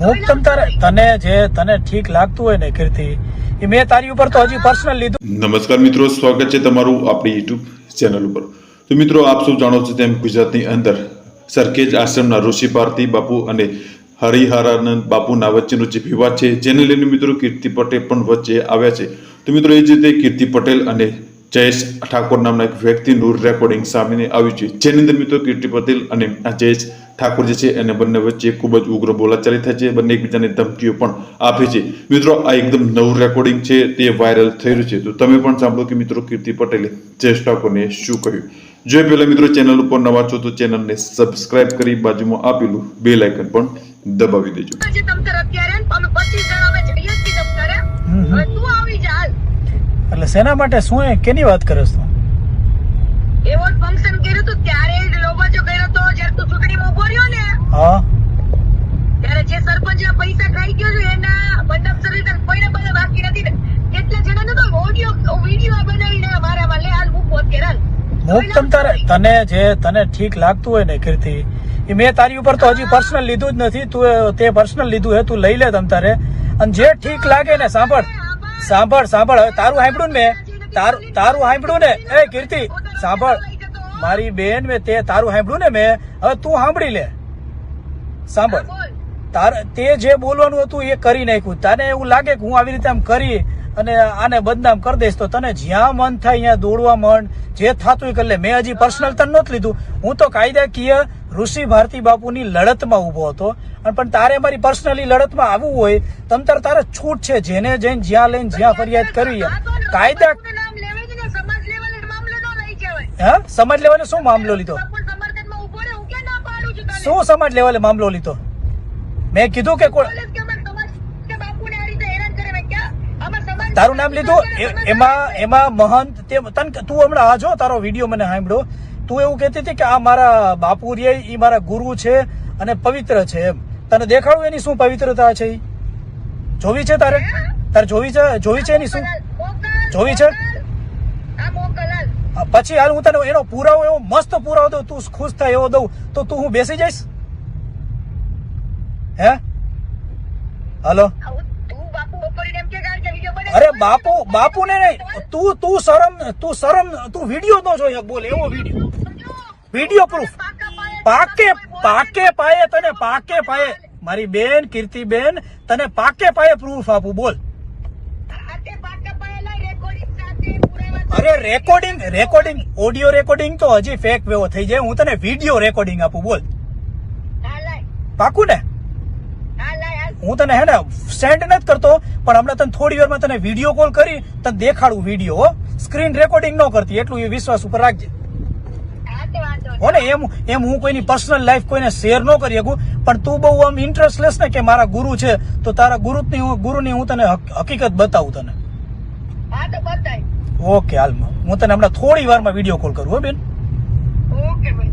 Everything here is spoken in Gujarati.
તને જે તને ઠીક લાગતું હોય ને કીર્તિ, એ મેં તારી ઉપર તો હજી પર્સનલ લીધું. નમસ્કાર મિત્રો, સ્વાગત છે તમારું આપણી યુટ્યુબ ચેનલ ઉપર. તો મિત્રો, આપ સૌ જાણો છો તેમ ગુજરાતની અંદર સરખેજ આશ્રમના ઋષિ ભારતી બાપુ અને હરિહરાનંદ બાપુના વચ્ચેનો જે વિવાદ છે, જેને લઈને મિત્રો કીર્તિ પટેલ પણ વચ્ચે આવ્યા છે. તો મિત્રો, એ જ રીતે કીર્તિ પટેલ અને જયેશ ઠાકોર નામના એક વ્યક્તિનું રેકોર્ડિંગ સામે આવ્યું છે. જેની અંદર મિત્રો કીર્તિ પટેલ અને જયેશ ઠાકોર જે છે અને બંને વચ્ચે ખૂબ જ ઉગ્ર બોલાચાલી થાય છે. બંને એકબીજાને ધમકીઓ પણ આપે છે. મિત્રો આ એકદમ નવું રેકોર્ડિંગ છે. તે વાયરલ થઈ રહ્યું છે. તો તમે પણ સાંભળો કે મિત્રો કીર્તિ પટેલે જયેશ ઠાકોરને શું કહ્યું? જો પહેલા મિત્રો ચેનલ ઉપર નવા છો તો ચેનલને સબસ્ક્રાઇબ કરી બાજુમાં આપેલું બે લાઇકન પણ દબાવી દેજો. છે તમતાર અત્યારે ને અમે 25 જણા અમે જઈએ જ છીએ તમતારે. હમ હમ. હવે તું આવી જા હાલ. એટલે શેના માટે શું કેની વાત કરે તું એવો જ function કર્યું તું ત્યારે જ લોબાચો કર્યો તો જ્યારે તું ચૂંટણીમાં ઊભો રહ્યો ને હા ત્યારે જે સરપંચના પૈસા ખાઈ ગયો છે એના મંડપ સર્વિસ કોઈને બધા બાકી નથી ને કેટલા જણાનો તો ઓડિયો વીડિયો બનાવીને મારામાં લે હાલ મૂકો અત્યારે મુક તમ તારે? તને જે, તને ઠીક લાગતું હોય ને કીર્તિ, એ મેં તારી ઉપર તો હજી પર્સનલ લીધું જ નથી. તું તે પર્સનલ લીધું હે, તું લઈ લે તમ તારે. અને જે ઠીક લાગે ને, સાંભળ. સાંભળ સાંભળ. હવે તારું સાંભળ્યું ને મેં. તારું તારું સાંભળ્યું ને. એ કીર્તિ, સાંભળ. મારી બેન મેં તે તારું સાંભળ્યું ને મેં. હવે તું સાંભળી લે. સાંભળ. તાર તે જે બોલવાનું હતું એ કરી નાખ્યું. તને એવું લાગે કે હું આવી રીતે આમ કરી અને આને બદનામ કરી દઈશ તો તને જ્યાં મન થાય ત્યાં દોડવા મન જે થતું એ કરી લે. મેં હજી પર્સનલ તને નહોતું લીધું. હું તો કાયદાકીય ઋષિ ભારતી બાપુની લડતમાં ઊભો હતો. અને પણ તારે મારી પર્સનલી લડતમાં આવવું હોય તમ તાર તારે છૂટ છે. જેને જઈને જ્યાં લઈને જ્યાં ફરિયાદ કરવી કાયદા. હા? સમાજ લેવલે શું મામલો લીધો? શું સમાજ લેવલે મામલો લીધો? મેં કીધું કે કોઈ પોલીસ કે અમારા સમાજ કે બાપુને આ રીતે હેરાન કરે મેં ક્યાં? આમાં સમાજ તારું નામ લીધું? એમાં એમાં મહંત તે તન તું હમણાં આ જો તારો વીડિયો મને સાંભળ્યો તું એવું કહેતી હતી કે આ મારા બાપુ રે એ મારા ગુરુ છે અને પવિત્ર છે એમ. તને દેખાડું એની શું પવિત્રતા છે એ જોવી છે તારે? તારે જોવી છે જોવી છે એની શું? જોવી છે? પછી હાલ હું તને એનો પુરાવો એવો મસ્ત પુરાવો દઉં તું ખુશ થાય એવો દઉં. તો તું હું બેસી જઈશ? હે? હલો. અરે બાપુ બાપુ ને નહીં. તું તું શરમ તું શરમ તું વીડિયો નો જોઈ બોલ એવો વીડિયો વીડિયો પ્રૂફ પાકે પાકે પાયે તને પાકે પાયે. મારી બેન કીર્તિબેન તને પાકે પાયે પ્રૂફ આપું બોલ. અરે રેકોર્ડિંગ રેકોર્ડિંગ ઓડિયો રેકોર્ડિંગ તો હજી ફેક વેવો થઈ જાય. હું તને વીડિયો રેકોર્ડિંગ આપું બોલ. પાકું ને હા તને હે ને સેન્ડ નથી કરતો પણ હમણાં તને થોડી વારમાં તને વીડિયો કોલ કરી તને દેખાડું વીડિયો સ્ક્રીન રેકોર્ડિંગ ન કરતી એટલું એ વિશ્વાસ ઉપર રાખજે. હા ને એમ એમ હું કોઈની પર્સનલ લાઈફ કોઈને શેર ન કરી શકું પણ તું બહુ આમ ઇન્ટરેસ્ટ લેસ ને કે મારા ગુરુ છે તો તારા ગુરુની હું ગુરુની હું તને હકીકત બતાવું તને. ઓકે હાલમાં હું તને હમણાં થોડી વારમાં વીડિયો કોલ કરું હો બેન. ઓકે ભાઈ